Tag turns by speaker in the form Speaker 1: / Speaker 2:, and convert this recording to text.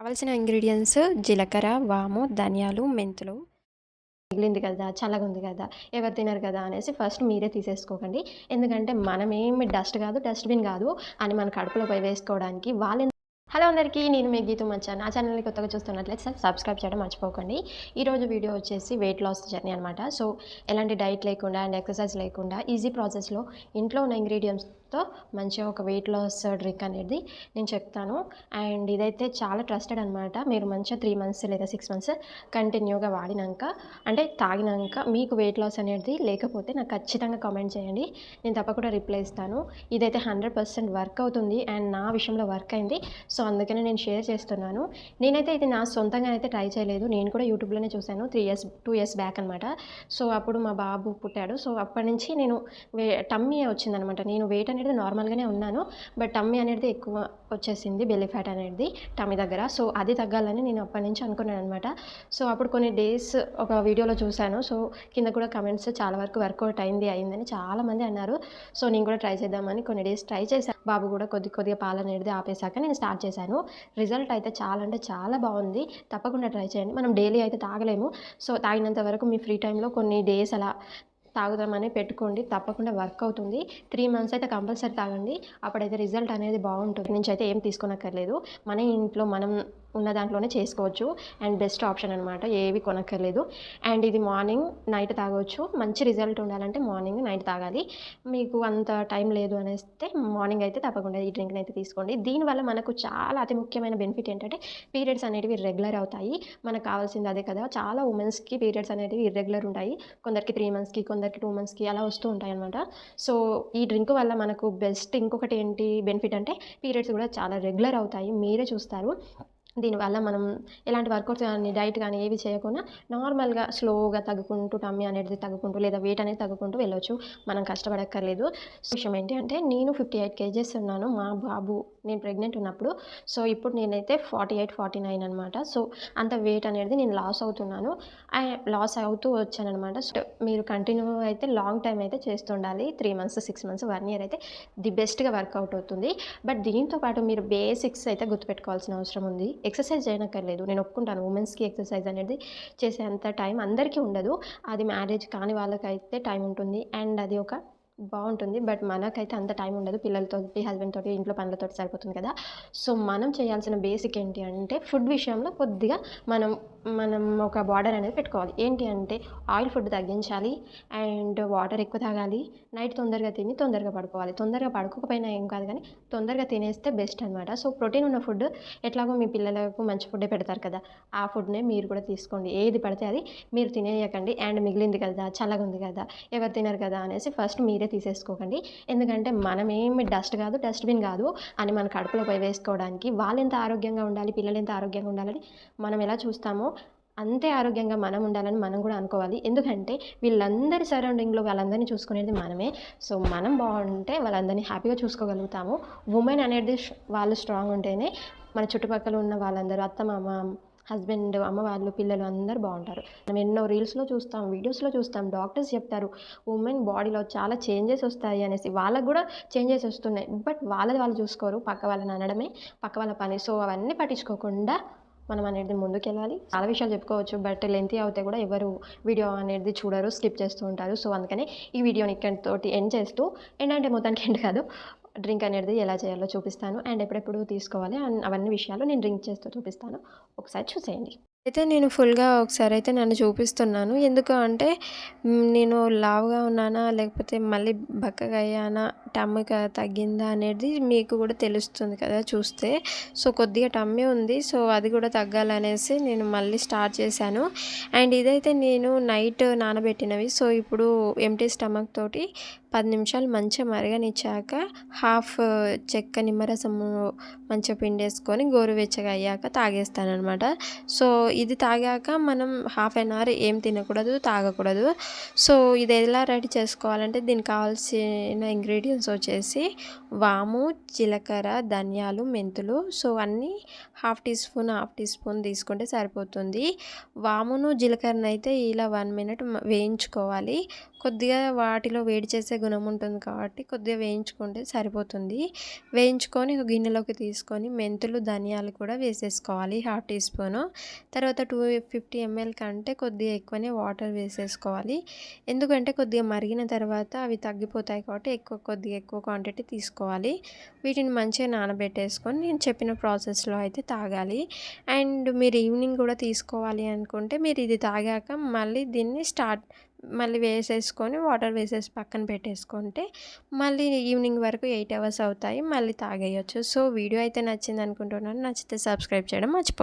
Speaker 1: కావాల్సిన ఇంగ్రీడియంట్స్ జీలకర్ర వాము ధనియాలు మెంతులు. మిగిలింది కదా చల్లగా ఉంది కదా ఎవరు తినరు కదా అనేసి ఫస్ట్ మీరే తీసేసుకోకండి. ఎందుకంటే మనమేమి డస్ట్ కాదు డస్ట్బిన్ కాదు అని మన కడుపులో పోయి వేసుకోవడానికి వాళ్ళు హలో అందరికీ నేను మీ గీతం వచ్చాను నా ఛానల్ని కొత్తగా చూస్తున్నట్లయితే సబ్స్క్రైబ్ చేయడం మర్చిపోకండి. ఈరోజు వీడియో వచ్చేసి వెయిట్ లాస్ జర్నీ అనమాట సో ఎలాంటి డైట్ లేకుండా అండ్ ఎక్సర్సైజ్ లేకుండా ఈజీ ప్రాసెస్లో ఇంట్లో ఉన్న ఇంగ్రీడియంట్స్ ఇంగ్రీడియంట్స్తో మంచిగా ఒక వెయిట్ లాస్ డ్రింక్ అనేది నేను చెప్తాను. అండ్ ఇదైతే చాలా ట్రస్టెడ్ అనమాట మీరు మంచిగా త్రీ మంత్స్ లేదా సిక్స్ మంత్స్ కంటిన్యూగా వాడినాక అంటే తాగినాక మీకు వెయిట్ లాస్ అనేది లేకపోతే నాకు ఖచ్చితంగా కామెంట్ చేయండి. నేను తప్పకుండా రిప్లై ఇస్తాను. ఇదైతే హండ్రెడ్ పర్సెంట్ వర్క్ అవుతుంది అండ్ నా విషయంలో వర్క్ అయింది. సో అందుకనే నేను షేర్ చేస్తున్నాను. నేనైతే ఇది నా సొంతంగా అయితే ట్రై చేయలేదు. నేను కూడా యూట్యూబ్లోనే చూశాను three years two years back అనమాట సో అప్పుడు మా బాబు పుట్టాడు. సో అప్పటి నుంచి నేను వే టమ్మీ వచ్చిందనమాట నేను వెయిట్ అనేది నార్మల్గానే ఉన్నాను. బట్ టమ్మీ అనేది ఎక్కువ వచ్చేసింది బెల్లీ ఫ్యాట్ అనేది టమ్మీ దగ్గర. సో అది తగ్గాలని నేను అప్పటి నుంచి అనుకున్నాను అనమాట సో అప్పుడు కొన్ని డేస్ ఒక వీడియోలో చూశాను. సో కింద కూడా కమెంట్స్ చాలా వరకు వర్కౌట్ అయింది అయిందని చాలామంది అన్నారు. సో నేను కూడా ట్రై చేద్దామని కొన్ని డేస్ ట్రై చేశాను బాబు కూడా కొద్ది కొద్దిగా పాలు అనేది ఆపేశాక నేను స్టార్ట్ చేశాను. రిజల్ట్ అయితే చాలా అంటే చాలా బాగుంది. తప్పకుండా ట్రై చేయండి. మనం డైలీ అయితే తాగలేము. సో తాగినంత వరకు మీ ఫ్రీ టైంలో కొన్ని డేస్ అలా తాగుదామని పెట్టుకోండి. తప్పకుండా వర్క్ అవుతుంది. త్రీ మంత్స్ అయితే కంపల్సరీ తాగండి. అప్పుడైతే రిజల్ట్ అనేది బాగుంటుంది. నుంచి అయితే ఏం తీసుకోనక్కర్లేదు. మన ఇంట్లో మనం ఉన్న దాంట్లోనే చేసుకోవచ్చు. అండ్ బెస్ట్ ఆప్షన్ అనమాట ఏవి కొనక్కర్లేదు. అండ్ ఇది మార్నింగ్ నైట్ తాగవచ్చు మంచి రిజల్ట్ ఉండాలంటే మార్నింగ్ నైట్ తాగాలి. మీకు అంత టైం లేదు అనేస్తే మార్నింగ్ అయితే తప్పకుండా ఈ డ్రింక్ని అయితే తీసుకోండి. దీనివల్ల మనకు చాలా అతి ముఖ్యమైన బెనిఫిట్ ఏంటంటే పీరియడ్స్ అనేటివి రెగ్యులర్ అవుతాయి. మనకు కావాల్సింది అదే కదా. చాలా ఉమెన్స్కి పీరియడ్స్ అనేటివి ఇర్రెగ్యులర్ ఉంటాయి. కొందరికి త్రీ మంత్స్కి కొందరికి టూ మంత్స్కి అలా వస్తూ ఉంటాయి అనమాట సో ఈ డ్రింక్ వల్ల మనకు బెస్ట్ ఇంకొకటి ఏంటి బెనిఫిట్ అంటే పీరియడ్స్ కూడా చాలా రెగ్యులర్ అవుతాయి. మీరే చూస్తారు. దీనివల్ల మనం ఎలాంటి వర్కౌట్స్ కానీ డైట్ కానీ ఏవి చేయకుండా నార్మల్గా స్లోగా తగ్గుకుంటూ టమ్మీ అనేది తగ్గుకుంటూ లేదా వెయిట్ అనేది తగ్గుకుంటూ వెళ్ళొచ్చు. మనం కష్టపడక్కర్లేదు. విషయం ఏంటి అంటే నేను ఫిఫ్టీ ఎయిట్ కేజెస్ ఉన్నాను. మా బాబు నేను ప్రెగ్నెంట్ ఉన్నప్పుడు. సో ఇప్పుడు నేనైతే ఫార్టీ ఎయిట్ ఫార్టీ నైన్ అనమాట సో అంత వెయిట్ అనేది నేను లాస్ అవుతున్నాను. లాస్ అవుతూ వచ్చానమాట సో మీరు కంటిన్యూ అయితే లాంగ్ టైం అయితే చేస్తుండాలి. Three months six months one year అయితే ది బెస్ట్గా వర్కౌట్ అవుతుంది. బట్ దీంతో పాటు మీరు బేసిక్స్ అయితే గుర్తుపెట్టుకోవాల్సిన అవసరం ఉంది. ఎక్సర్సైజ్ చేయనక్కర్లేదు. నేను ఒప్పుకుంటాను. ఉమెన్స్కి ఎక్సర్సైజ్ అనేది చేసేంత టైం అందరికీ ఉండదు. అది మ్యారేజ్ కాని వాళ్ళకైతే టైం ఉంటుంది. అండ్ అది ఒక బాగుంటుంది. బట్ మనకైతే అంత టైం ఉండదు. పిల్లలతోటి హస్బెండ్ తోటి ఇంట్లో పనులతో సరిపోతుంది కదా. సో మనం చేయాల్సిన బేసిక్ ఏంటి అంటే ఫుడ్ విషయంలో కొద్దిగా మనం మనం ఒక బార్డర్ అనేది పెట్టుకోవాలి. ఏంటి అంటే ఆయిల్ ఫుడ్ తగ్గించాలి అండ్ వాటర్ ఎక్కువ తాగాలి. నైట్ తొందరగా తిని తొందరగా పడుకోవాలి. తొందరగా పడుకోకపోయినా ఏం కాదు కానీ తొందరగా తినేస్తే బెస్ట్ అనమాట సో ప్రోటీన్ ఉన్న ఫుడ్ ఎట్లాగో మీ పిల్లలకు మంచి ఫుడ్డే పెడతారు కదా. ఆ ఫుడ్నే మీరు కూడా తీసుకోండి. ఏది పడితే అది మీరు తినేయకండి. అండ్ మిగిలింది కదా చల్లగా ఉంది కదా ఎవరు తినరు కదా అనేసి ఫస్ట్ మీరే తీసేసుకోకండి. ఎందుకంటే మనం ఏమి డస్ట్ కాదు డస్ట్బిన్ కాదు అని మన కడుపులో పోయి వేసుకోవడానికి వాళ్ళు ఎంత ఆరోగ్యంగా ఉండాలి పిల్లలు ఎంత ఆరోగ్యంగా ఉండాలని మనం ఎలా చూస్తామో అంతే ఆరోగ్యంగా మనం ఉండాలని మనం కూడా అనుకోవాలి. ఎందుకంటే వీళ్ళందరి సరౌండింగ్లో వాళ్ళందరినీ చూసుకునేది మనమే. సో మనం బాగుంటే వాళ్ళందరినీ హ్యాపీగా చూసుకోగలుగుతాము. ఉమెన్ అనేది వాళ్ళు స్ట్రాంగ్ ఉంటేనే మన చుట్టుపక్కల ఉన్న వాళ్ళందరూ అత్త మామ హస్బెండ్ అమ్మ వాళ్ళు పిల్లలు అందరూ బాగుంటారు. మనం ఎన్నో రీల్స్లో చూస్తాం వీడియోస్లో చూస్తాం డాక్టర్స్ చెప్తారు ఉమెన్ బాడీలో చాలా చేంజెస్ వస్తాయి అనేసి. వాళ్ళకు కూడా చేంజెస్ వస్తున్నాయి. బట్ వాళ్ళది వాళ్ళు చూసుకోరు. పక్క వాళ్ళని అనడమే పక్క వాళ్ళ పని. సో అవన్నీ పట్టించుకోకుండా మనం అనేది ముందుకెళ్ళాలి. చాలా విషయాలు చెప్పుకోవచ్చు బట్ లెంత్ అవుతే కూడా ఎవరు వీడియో అనేది చూడరు స్కిప్ చేస్తూ ఉంటారు. సో అందుకనే ఈ వీడియోని ఇక్కడితోటి ఎండ్ చేస్తూ ఎండ్ అంటే మొత్తానికి ఎండ్ కాదు. డ్రింక్ అనేది ఎలా చేయాలో చూపిస్తాను. అండ్ ఎప్పుడెప్పుడు తీసుకోవాలి అండ్ అవన్నీ విషయాలు నేను డ్రింక్ చేస్తూ చూపిస్తాను. ఒకసారి చూసేయండి. అయితే నేను ఫుల్గా ఒకసారి అయితే నన్ను చూపిస్తున్నాను. ఎందుకు అంటే నేను లావుగా ఉన్నానా లేకపోతే మళ్ళీ బక్కగా అయ్యానా టమ్మీ తగ్గిందా అనేది మీకు కూడా తెలుస్తుంది కదా చూస్తే. సో కొద్దిగా టమ్మి ఉంది. సో అది కూడా తగ్గాలనేసి నేను మళ్ళీ స్టార్ట్ చేశాను. అండ్ ఇదైతే నేను నైట్ నానబెట్టినవి. సో ఇప్పుడు ఎంటీ స్టమక్ తోటి పది నిమిషాలు మంచిగా మరగనిచ్చాక హాఫ్ చెక్క నిమ్మరసము మంచిగా పిండేసుకొని గోరువెచ్చగా అయ్యాక తాగేస్తాను అనమాట సో ఇది తాగాక మనం హాఫ్ అన్ అవర్ ఏం తినకూడదు తాగకూడదు. సో ఇది ఎలా రెడీ చేసుకోవాలంటే దీనికి కావాల్సిన ఇంగ్రీడియంట్స్ వచ్చేసి వాము జీలకర్ర ధనియాలు మెంతులు. సో అన్నీ half teaspoon half teaspoon తీసుకుంటే సరిపోతుంది. వామును జీలకర్రను అయితే ఇలా వన్ మినిట్ వేయించుకోవాలి. కొద్దిగా వాటిలో వేడి చేసే గుణం ఉంటుంది కాబట్టి కొద్దిగా వేయించుకుంటే సరిపోతుంది. వేయించుకొని ఒక గిన్నెలోకి తీసుకొని మెంతులు ధనియాలు కూడా వేసేసుకోవాలి హాఫ్ టీ స్పూను. తర్వాత టూ ఫిఫ్టీ ఎంఎల్ కంటే కొద్దిగా ఎక్కువనే వాటర్ వేసేసుకోవాలి. ఎందుకంటే కొద్దిగా మరిగిన తర్వాత అవి తగ్గిపోతాయి కాబట్టి ఎక్కువ కొద్దిగా కొద్దిగా ఎక్కువ క్వాంటిటీ తీసుకోవాలి. వీటిని మంచిగా నానబెట్టేసుకొని నేను చెప్పిన ప్రాసెస్లో అయితే తాగాలి. అండ్ మీరు ఈవినింగ్ కూడా తీసుకోవాలి అనుకుంటే మీరు ఇది తాగాక మళ్ళీ దీన్ని స్టార్ట్ మళ్ళీ వేసేసుకొని వాటర్ వేసేసి పక్కన పెట్టేసుకుంటే మళ్ళీ ఈవినింగ్ వరకు ఎయిట్ అవర్స్ అవుతాయి. మళ్ళీ తాగేయచ్చు. సో వీడియో అయితే నచ్చింది అనుకుంటున్నాను. నచ్చితే సబ్స్క్రైబ్ చేయడం మర్చిపో